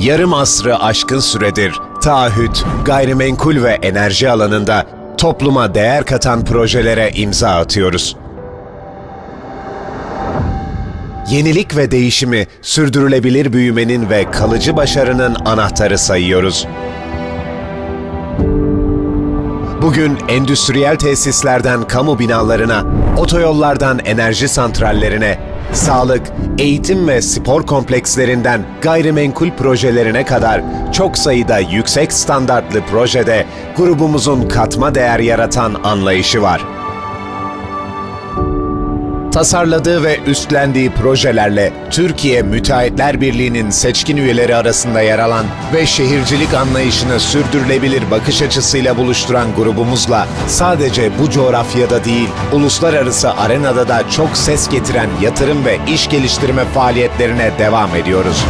yarım asrı aşkın süredir taahhüt, gayrimenkul ve enerji alanında topluma değer katan projelere imza atıyoruz. Yenilik ve değişimi sürdürülebilir büyümenin ve kalıcı başarının anahtarı sayıyoruz. Bugün endüstriyel tesislerden kamu binalarına, otoyollardan enerji santrallerine, sağlık, eğitim ve spor komplekslerinden gayrimenkul projelerine kadar çok sayıda yüksek standartlı projede grubumuzun katma değer yaratan anlayışı var. Tasarladığı ve üstlendiği projelerle Türkiye Müteahhitler Birliği'nin seçkin üyeleri arasında yer alan ve şehircilik anlayışını sürdürülebilir bakış açısıyla buluşturan grubumuzla sadece bu coğrafyada değil, uluslararası arenada da çok ses getiren yatırım ve iş geliştirme faaliyetlerine devam ediyoruz.